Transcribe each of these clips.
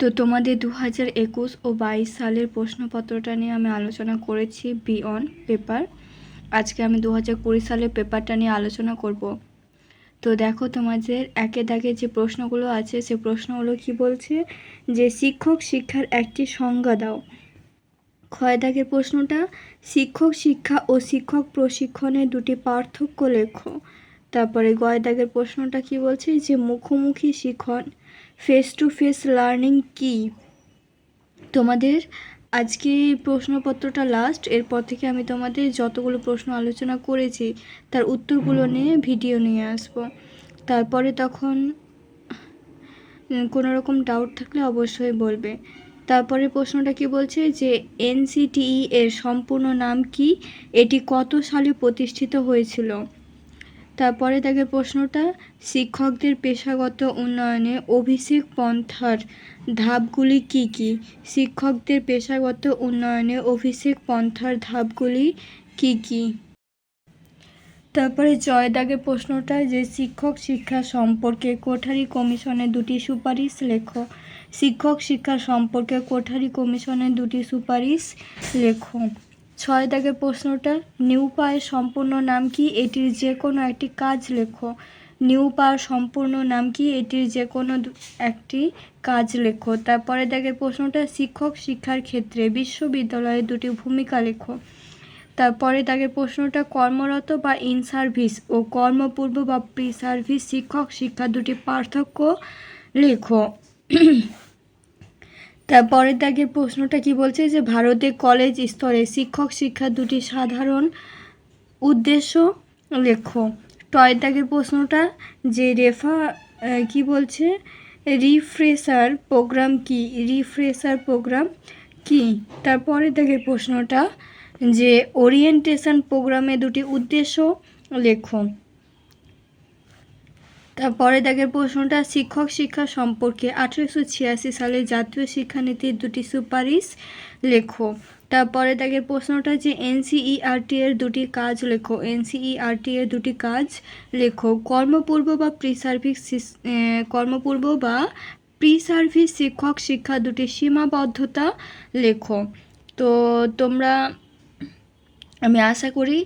তো তোমাদের দু হাজার একুশ ও বাইশ সালের প্রশ্নপত্রটা নিয়ে আমি আলোচনা করেছি বিয়ন পেপার। আজকে আমি দু হাজার কুড়ি সালের পেপারটা নিয়ে আলোচনা করব। তো দেখো তোমাদের একে দাগে যে প্রশ্নগুলো আছে, সে প্রশ্নগুলো কি বলছে? যে শিক্ষক শিক্ষার একটি সংজ্ঞা দাও। ক্ষয় দাগের প্রশ্নটা, শিক্ষক শিক্ষা ও শিক্ষক প্রশিক্ষণের দুটি পার্থক্য লেখো। তারপরে গয় দাগের প্রশ্নটা কি বলছে? যে মুখোমুখি শিখন ফেস টু ফেস লার্নিং কি? তোমাদের আজকে প্রশ্নপত্রটা লাস্ট এরপর থেকে আমি তোমাদের যতগুলো প্রশ্ন আলোচনা করেছি তার উত্তরগুলো নিয়ে ভিডিও নিয়ে আসব। তারপরে তখন কোনো রকম ডাউট থাকলে অবশ্যই বলবে। তারপরে প্রশ্নটা কি বলছে? যে এনসিটিই এর সম্পূর্ণ নাম কি? এটি কত সালে প্রতিষ্ঠিত হয়েছিল? তারপরে তাকে প্রশ্নটা, শিক্ষকদের পেশাগত উন্নয়নে অভিষেক পন্থার ধাপগুলি কি কি? শিক্ষকদের পেশাগত উন্নয়নে অভিষেক পন্থার ধাপগুলি কি কি? তারপরে জয় দাগের প্রশ্নটা, যে শিক্ষক শিক্ষা সম্পর্কে কোঠারি কমিশনের দুটি সুপারিশ লেখো। শিক্ষক শিক্ষা সম্পর্কে কোঠারি কমিশনের দুটি সুপারিশ লেখো। ছয় দাগের প্রশ্নটা, নিউ পায়ের সম্পূর্ণ নাম কি? এটির যে কোনো একটি কাজ লেখো। নিউ পাওয়ার সম্পূর্ণ নাম কি? এটির যে কোনো একটি কাজ লেখো। তারপরে দাগের প্রশ্নটা, শিক্ষক শিক্ষার ক্ষেত্রে বিশ্ববিদ্যালয়ের দুটি ভূমিকা লেখো। তারপরে দাগের প্রশ্নটা, কর্মরত বা ইন সার্ভিস ও কর্মপূর্ব বা প্রি সার্ভিস শিক্ষক শিক্ষা দুটি পার্থক্য লেখো। তারপরে দাগের প্রশ্নটা কি বলছে যে ভারতে কলেজ স্তরে শিক্ষক শিক্ষার দুটি সাধারণ উদ্দেশ্য? লেখো। টয় দাগের প্রশ্নটা, যে রেফা কি বলছে? রিফ্রেশার প্রোগ্রাম কি? রিফ্রেশার প্রোগ্রাম কি? তারপরে দাগের প্রশ্নটা, যে ওরিয়েন্টেশন প্রোগ্রামে দুটি উদ্দেশ্য? লেখো। তারপরে দেখের প্রশ্নটা, শিক্ষক শিক্ষা সম্পর্কে আঠেরোশো ছিয়াশি সালে জাতীয় শিক্ষানীতির দুটি সুপারিশ লেখো। তারপরে দেখের প্রশ্নটা যে এনসিইআরটি এর দুটি কাজ লেখো। এনসিইআরটি এর দুটি কাজ লেখো। কর্মপূর্ব বা প্রি সার্ভিস কর্মপূর্ব বা প্রি সার্ভিস শিক্ষক শিক্ষা দুটি সীমাবদ্ধতা লেখো। তো তোমরা আমি আশা করি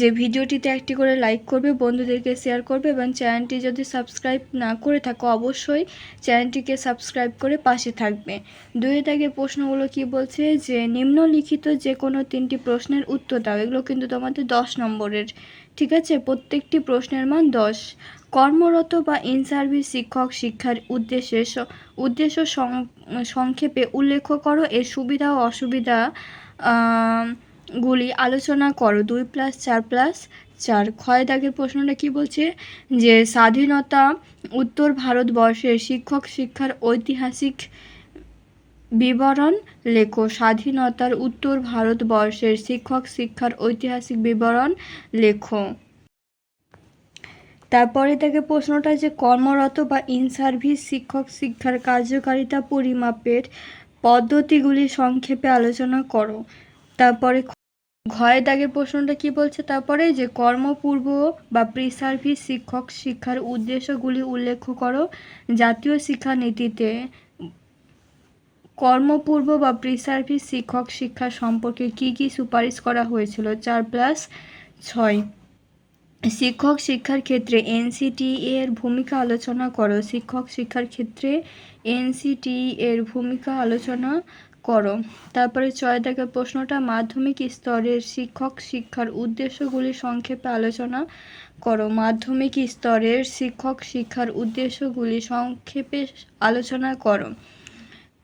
যে ভিডিওটিতে একটি করে লাইক করবে, বন্ধুদেরকে শেয়ার করবে এবং চ্যানেলটি যদি সাবস্ক্রাইব না করে থাকো অবশ্যই চ্যানেলটিকে সাবস্ক্রাইব করে পাশে থাকবে। দুই দাগের প্রশ্নগুলো কি বলছে? যে নিম্নলিখিত যে কোনো তিনটি প্রশ্নের উত্তর দাও, এগুলো কিন্তু তোমাদের দশ নম্বরের। ঠিক আছে? প্রত্যেকটি প্রশ্নের মান দশ। কর্মরত বা ইন সার্ভিস শিক্ষক শিক্ষার উদ্দেশ্যে উদ্দেশ্য সংক্ষেপে উল্লেখ করো। এর সুবিধা ও অসুবিধা গুলি আলোচনা করো, দুই প্লাস চার প্লাস চার। ক্ষয় দাগের প্রশ্নটা কি বলছে? যে স্বাধীনতা উত্তর ভারতবর্ষের শিক্ষক শিক্ষার ঐতিহাসিক বিবরণ লেখো। স্বাধীনতার উত্তর ভারতবর্ষের শিক্ষক শিক্ষার ঐতিহাসিক বিবরণ লেখো। তারপরে তাকে প্রশ্নটা যে কর্মরত বা ইন সার্ভিস শিক্ষক শিক্ষার কার্যকারিতা পরিমাপের পদ্ধতিগুলি সংক্ষেপে আলোচনা করো। তারপরে ঘয়ের দাগের প্রশ্নটা কি বলছে? তারপরে যে কর্মপূর্ব বা প্রি সার্ভিস শিক্ষক শিক্ষার উদ্দেশ্যগুলি উল্লেখ করো। জাতীয় শিক্ষানীতিতে কর্মপূর্ব বা প্রি সার্ভিস শিক্ষক শিক্ষা সম্পর্কে কি কি সুপারিশ করা হয়েছিল? চার প্লাস ছয়। শিক্ষক শিক্ষার ক্ষেত্রে এনসিটি এর ভূমিকা আলোচনা করো। শিক্ষক শিক্ষার ক্ষেত্রে এনসিটি এর ভূমিকা আলোচনা করো। তারপরে ছয় দাগের প্রশ্নটা, মাধ্যমিক স্তরের শিক্ষক শিক্ষার উদ্দেশ্যগুলি সংক্ষেপে আলোচনা করো। মাধ্যমিক স্তরের শিক্ষক শিক্ষার উদ্দেশ্যগুলি সংক্ষেপে আলোচনা করো।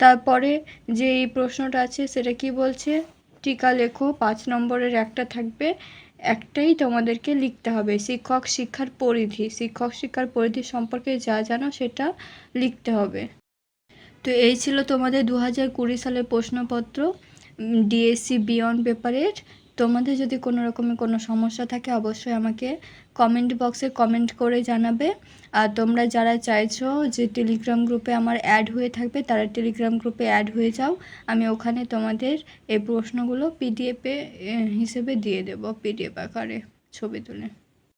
তারপরে যে এই প্রশ্নটা আছে সেটা কি বলছে? টিকা লেখো, পাঁচ নম্বরের একটা থাকবে, একটাই তোমাদেরকে লিখতে হবে। শিক্ষক শিক্ষার পরিধি, শিক্ষক শিক্ষার পরিধি সম্পর্কে যা জানো সেটা লিখতে হবে। তো এই ছিল তোমাদের দু হাজার কুড়ি সালের প্রশ্নপত্র ডিএসসি বিয়ন্ড পেপারের। তোমাদের যদি কোনো রকমের কোনো সমস্যা থাকে, অবশ্যই আমাকে কমেন্ট বক্সে কমেন্ট করে জানাবে। আর তোমরা যারা চাইছো যে টেলিগ্রাম গ্রুপে আমার অ্যাড হয়ে থাকবে, তারা টেলিগ্রাম গ্রুপে অ্যাড হয়ে যাও। আমি ওখানে তোমাদের এই প্রশ্নগুলো পিডিএফে হিসেবে দিয়ে দেবো পিডিএফ আকারে ছবি তুলে।